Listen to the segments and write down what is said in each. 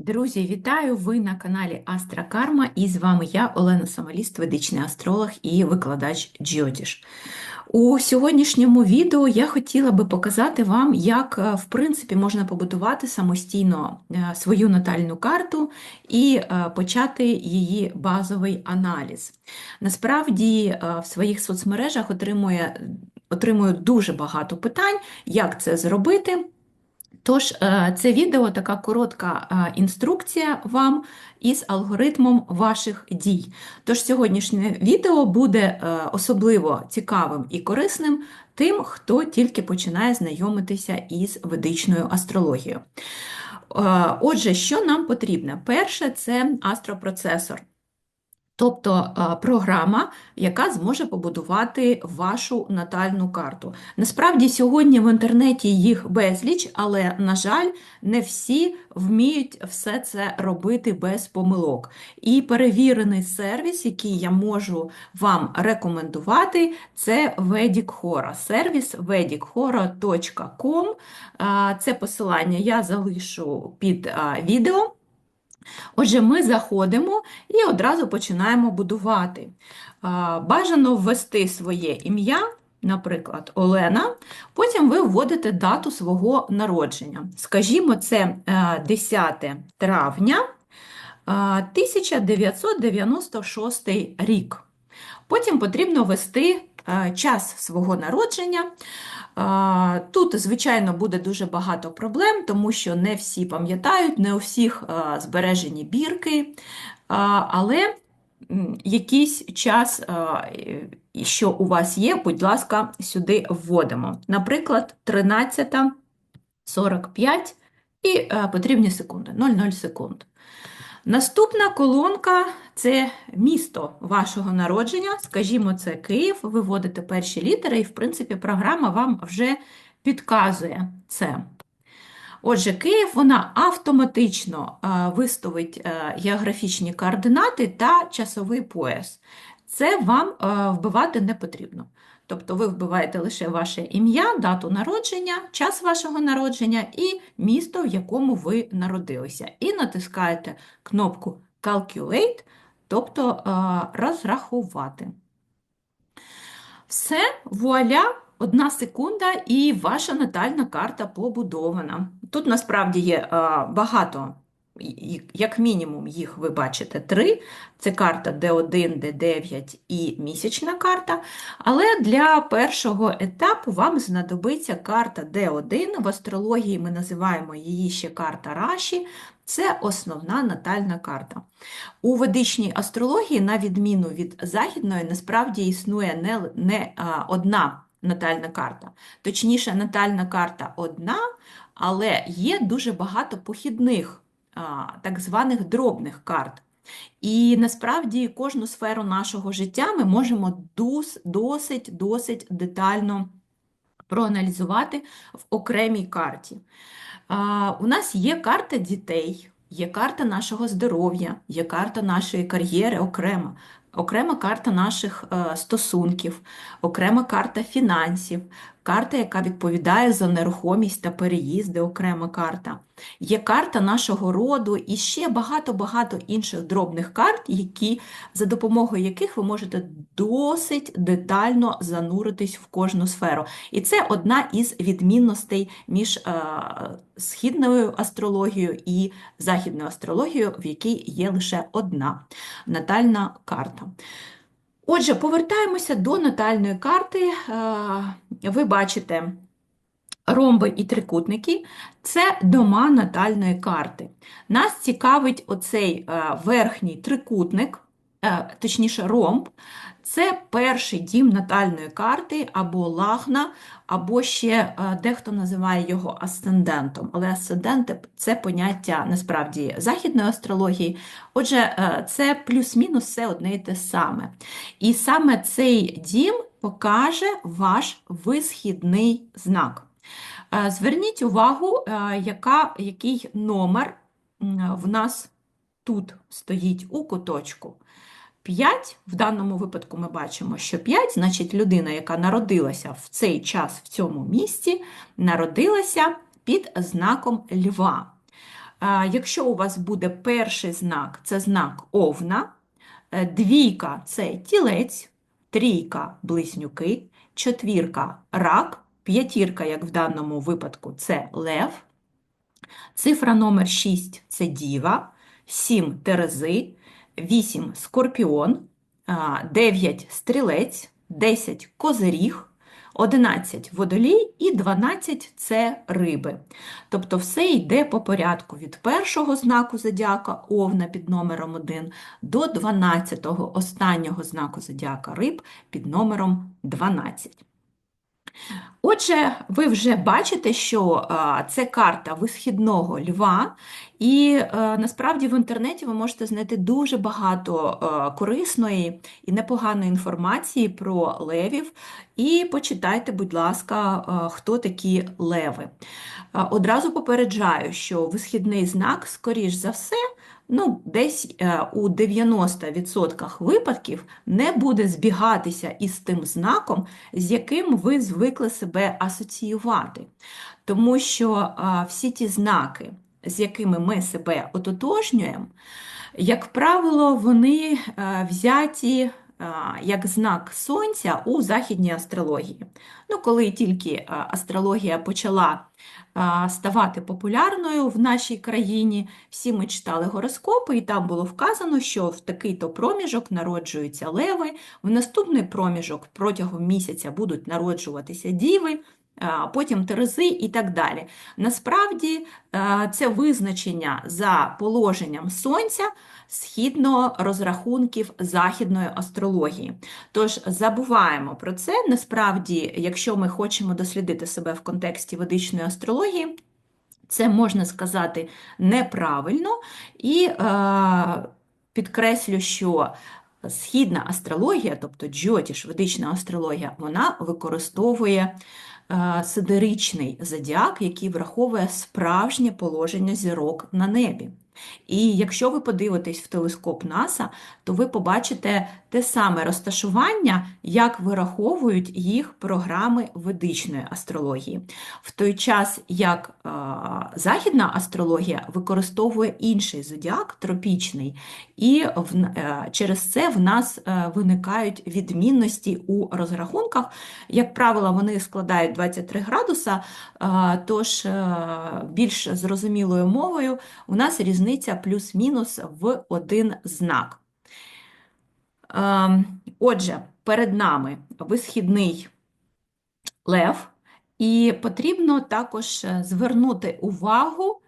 Друзі, вітаю! Ви на каналі Астракарма і з вами я, Олена Самоліст, ведичний астролог і викладач Джіотіш. У сьогоднішньому відео я хотіла би показати вам, як е, в принципі можна побудувати самостійно е, свою натальну карту і е, почати її базовий аналіз. Насправді в своїх соцмережах отримує, отримую дуже багато питань, як це зробити. Тож, е, це відео така коротка е, інструкція вам із алгоритмом ваших дій. Тож сьогоднішнє відео буде е, особливо цікавим і корисним тим, хто тільки починає знайомитися із ведичною астрологією. Отже, що нам потрібно? Перше, це астропроцесор. Тобто програма, яка зможе побудувати вашу натальну карту. Насправді, сьогодні в інтернеті їх безліч, але, на жаль, не всі вміють все це робити без помилок. І перевірений сервіс, який я можу вам рекомендувати, це Vedic Hora. Сервіс vedichora.com. Це посилання я залишу під відео. Отже, ми заходимо і одразу починаємо будувати. Бажано ввести своє ім'я, наприклад, Олена, потім ви вводите дату свого народження. Скажімо, це 10 е, травня 1996 рік. Потім потрібно ввести е, час свого народження. Тут, звичайно, буде дуже багато проблем, тому що не всі пам'ятають, не у всіх збережені бірки, але якийсь час, що у вас є, будь ласка, сюди вводимо. Наприклад, 13.45 і потрібні секунди, 0,0 секунд. Наступна колонка це місто вашого народження, скажімо, це Київ, ви вводите перші літери, і, в принципі, програма вам вже підказує це. Отже, Київ вона автоматично виставить е, географічні координати та часовий пояс. Це вам е, вбивати не потрібно. Тобто ви вбиваєте лише ваше ім'я, дату народження, час вашого народження і місто, в якому ви народилися. І натискаєте кнопку Calculate, тобто розрахувати. Все, вуаля, одна секунда, і ваша натальна карта побудована. Тут насправді є багато як мінімум, їх ви бачите три. Це карта D1, D9 і місячна карта. Але для першого етапу вам знадобиться карта D1. В астрології ми називаємо її ще карта Раші. Це основна натальна карта. У ведичній астрології, на відміну від західної, насправді існує не, не а, одна натальна карта. Точніше, натальна карта одна, але є дуже багато похідних так званих дробних карт. І насправді кожну сферу нашого життя ми можемо досить досить детально проаналізувати в окремій карті. У нас є карта дітей, є карта нашого здоров'я, є карта нашої кар'єри окрема, окрема карта наших е, стосунків, окрема карта фінансів, карта, яка відповідає за нерухомість та переїзди, окрема карта. Є карта нашого роду і ще багато-багато інших дробних карт, які, за допомогою яких ви можете досить детально зануритись в кожну сферу. І це одна із відмінностей між е, східною астрологією і західною астрологією, в якій є лише одна натальна карта. Отже, повертаємося до натальної карти. Е, ви бачите ромби і трикутники це дома натальної карти. Нас цікавить оцей е, верхній трикутник, точніше, ромб. Це перший дім натальної карти або лагна, або ще е, дехто називає його асцендентом. Але асцендент це поняття насправді західної астрології. Отже, це плюс-мінус все одне і те саме. І саме цей дім покаже ваш висхідний знак. Е, зверніть увагу, е, яка, який номер в нас тут стоїть у куточку. 5, в даному випадку ми бачимо, що 5, значить, людина, яка народилася в цей час в цьому місці, народилася під знаком льва. Якщо у вас буде перший знак, це знак овна, е, двійка це тілець, трійка близнюки, четвірка рак, п'ятірка, як в даному випадку, це лев, цифра номер 6 це діва, 7 терези, 8 скорпіон, 9 стрілець, 10 козиріг, 11 водолій і 12 це риби. Тобто все йде по порядку від першого знаку зодіака Овна під номером 1 до 12-го останнього знаку зодіака Риб під номером 12. Отже, ви вже бачите, що це карта висхідного льва, і насправді в інтернеті ви можете знайти дуже багато корисної і непоганої інформації про левів. І почитайте, будь ласка, хто такі леви. Одразу попереджаю, що висхідний знак, скоріш за все, ну, десь е, у 90% випадків не буде збігатися із тим знаком, з яким ви звикли себе асоціювати. Тому що е, всі ті знаки, з якими ми себе ототожнюємо, як правило, вони е, взяті як знак сонця у західній астрології. Ну, Коли тільки астрологія почала ставати популярною в нашій країні, всі ми читали гороскопи, і там було вказано, що в такий-то проміжок народжуються леви, в наступний проміжок протягом місяця будуть народжуватися діви. Потім терези і так далі. Насправді це визначення за положенням сонця згідно розрахунків західної астрології. Тож забуваємо про це. Насправді, якщо ми хочемо дослідити себе в контексті ведичної астрології, це можна сказати неправильно і е, підкреслю, що східна астрологія, тобто джотіш, ведична астрологія, вона використовує. Е, сидеричний зодіак, який враховує справжнє положення зірок на небі. І якщо ви подивитесь в телескоп НАСА, то ви побачите те саме розташування, як вираховують їх програми ведичної астрології. В той час, як е, західна астрологія використовує інший зодіак, тропічний, і в, е, через це в нас е, виникають відмінності у розрахунках. Як правило, вони складають 23 градуса, е, тож е, більш зрозумілою мовою у нас різниця плюс-мінус в один знак. Ем, отже, перед нами висхідний лев, і потрібно також е, звернути увагу,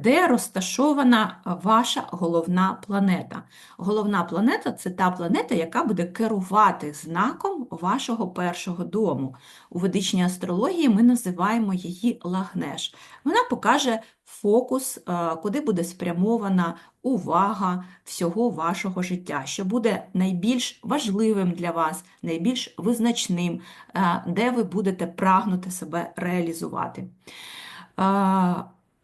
де розташована ваша головна планета. Головна планета це та планета, яка буде керувати знаком вашого першого дому. У ведичній астрології ми називаємо її лагнеш. Вона покаже фокус, е, куди буде спрямована увага всього вашого життя, що буде найбільш важливим для вас, найбільш визначним, е, де ви будете прагнути себе реалізувати.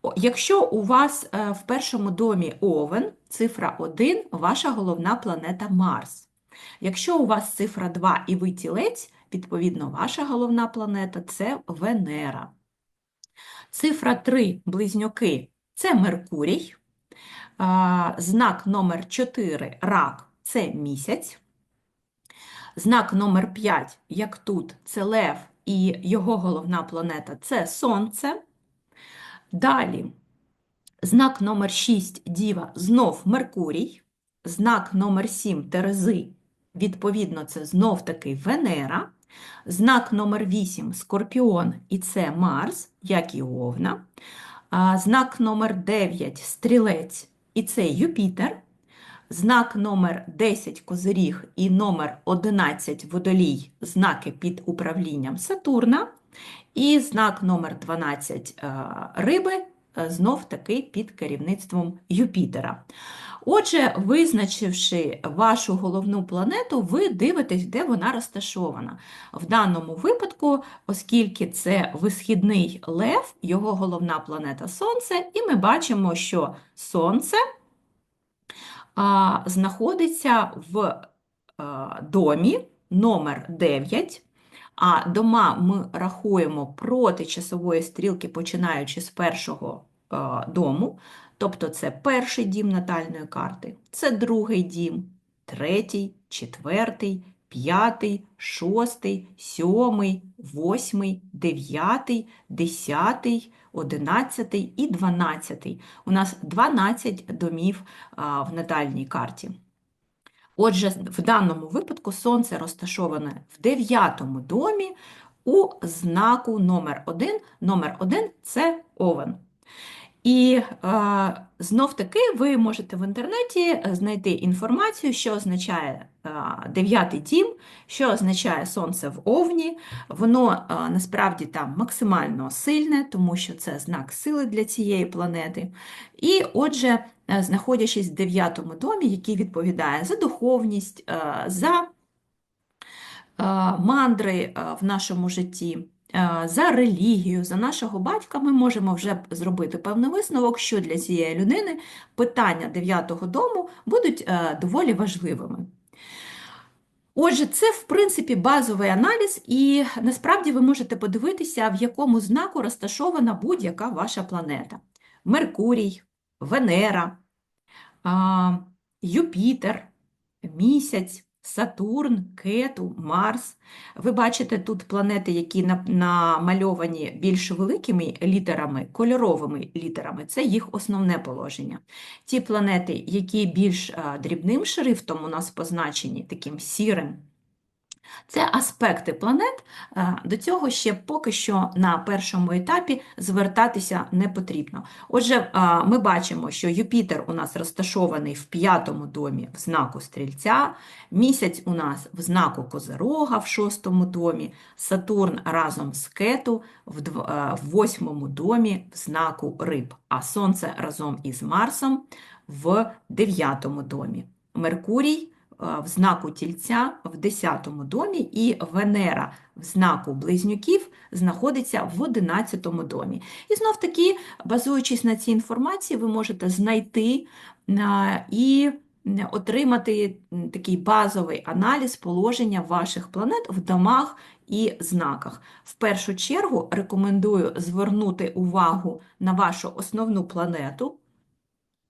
Е, якщо у вас в першому домі овен, цифра 1 ваша головна планета Марс. Якщо у вас цифра 2 і ви тілець, відповідно, ваша головна планета це Венера. Цифра 3 близнюки це Меркурій. Знак номер 4 рак це місяць. Знак номер 5, як тут, це Лев, і його головна планета це Сонце. Далі, знак номер 6 Діва знов Меркурій. Знак номер 7 Терези, відповідно, це знов таки Венера. Знак номер 8 Скорпіон, і це Марс, як і Овна. Знак номер 9 Стрілець, і це Юпітер. Знак номер 10 Козиріг і номер 11 Водолій знаки під управлінням Сатурна. І знак номер 12 Риби знов таки під керівництвом Юпітера. Отже, визначивши вашу головну планету, ви дивитесь, де вона розташована. В даному випадку, оскільки це висхідний лев, його головна планета Сонце, і ми бачимо, що Сонце а, знаходиться в а, домі номер 9. А дома ми рахуємо проти часової стрілки, починаючи з першого е, дому, тобто це перший дім натальної карти, це другий дім, третій, четвертий, п'ятий, шостий, сьомий, восьмий, дев'ятий, десятий, одинадцятий і дванадцятий. У нас 12 домів а, в натальній карті. Отже, в даному випадку сонце розташоване в дев'ятому домі у знаку номер 1. Номер 1 – це овен. І е, знов-таки ви можете в інтернеті знайти інформацію, що означає е, дев'ятий дім, що означає сонце в овні. Воно е, насправді там максимально сильне, тому що це знак сили для цієї планети. І отже, е, знаходячись в дев'ятому домі, який відповідає за духовність, е, за е, мандри е, в нашому житті. Е, За релігію, за нашого батька, ми можемо вже зробити певний висновок, що для цієї людини питання дев'ятого дому будуть е, доволі важливими. Отже, це, в принципі, базовий аналіз, і насправді ви можете подивитися, в якому знаку розташована будь-яка ваша планета: Меркурій, Венера, Юпітер, Місяць, Сатурн, Кету, Марс. Ви бачите тут планети, які намальовані більш великими літерами, кольоровими літерами. Це їх основне положення. Ті планети, які більш дрібним шрифтом у нас позначені, таким сірим, це аспекти планет. Е, До цього ще поки що на першому етапі звертатися не потрібно. Отже, е, ми бачимо, що Юпітер у нас розташований в п'ятому домі в знаку Стрільця, місяць у нас в знаку Козирога в шостому домі, Сатурн разом з Кету е, в восьмому домі в знаку Риб, а Сонце разом із Марсом в дев'ятому домі. Меркурій в знаку Тільця в 10 домі і Венера в знаку Близнюків знаходиться в 11 домі. І знов таки, базуючись на цій інформації, ви можете знайти е, і отримати такий базовий аналіз положення ваших планет в домах і знаках. В першу чергу рекомендую звернути увагу на вашу основну планету.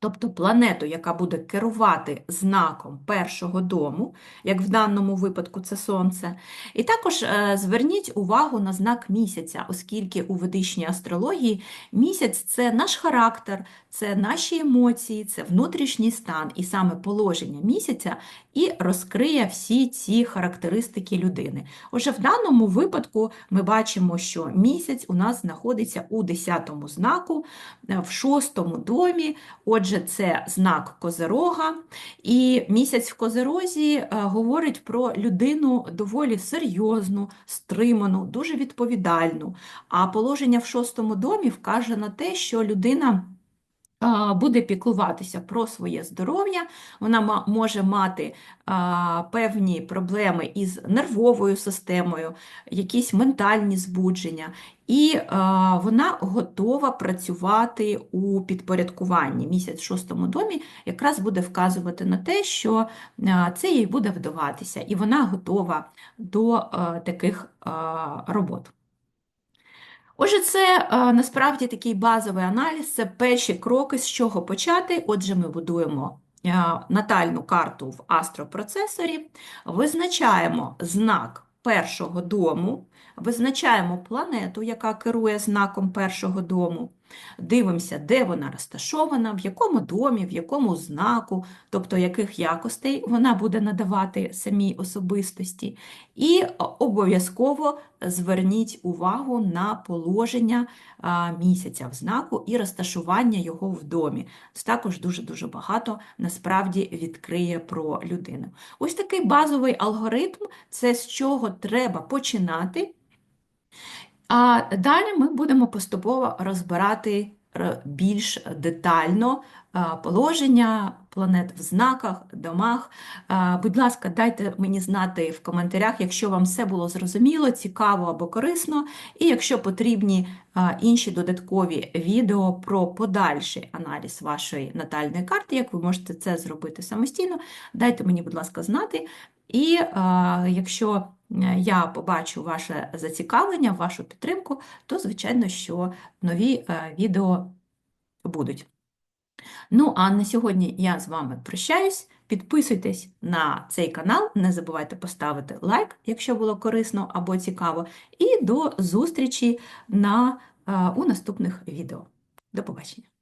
Тобто планету, яка буде керувати знаком першого дому, як в даному випадку це Сонце. І також е, зверніть увагу на знак місяця, оскільки у ведичній астрології місяць це наш характер, це наші емоції, це внутрішній стан, і саме положення місяця і розкриє всі ці характеристики людини. Отже, в даному випадку ми бачимо, що місяць у нас знаходиться у 10 знаку, е, в 6 домі. Отже, це знак Козирога, і місяць в Козирозі е, говорить про людину доволі серйозну, стриману, дуже відповідальну. А положення в шостому домі вкаже на те, що людина буде піклуватися про своє здоров'я, вона може мати певні проблеми із нервовою системою, якісь ментальні збудження, і вона готова працювати у підпорядкуванні. Місяць в шостому домі якраз буде вказувати на те, що це їй буде вдаватися, і вона готова до таких робот. Отже, це е, насправді такий базовий аналіз, це перші кроки, з чого почати. Отже, ми будуємо е, натальну карту в астропроцесорі, визначаємо знак першого дому, визначаємо планету, яка керує знаком першого дому, дивимося, де вона розташована, в якому домі, в якому знаку, тобто яких якостей вона буде надавати самій особистості. І обов'язково зверніть увагу на положення місяця в знаку і розташування його в домі. Це також дуже-дуже багато насправді відкриє про людину. Ось такий базовий алгоритм це з чого треба починати. А далі ми будемо поступово розбирати більш детально положення планет в знаках, домах. Будь ласка, дайте мені знати в коментарях, якщо вам все було зрозуміло, цікаво або корисно, і якщо потрібні інші додаткові відео про подальший аналіз вашої натальної карти, як ви можете це зробити самостійно, дайте мені, будь ласка, знати. І якщо е, я побачу ваше зацікавлення, вашу підтримку, то, звичайно, що нові е, відео будуть. Ну, а на сьогодні я з вами прощаюсь. Підписуйтесь на цей канал, не забувайте поставити лайк, якщо було корисно або цікаво, і до зустрічі на, е, у наступних відео. До побачення!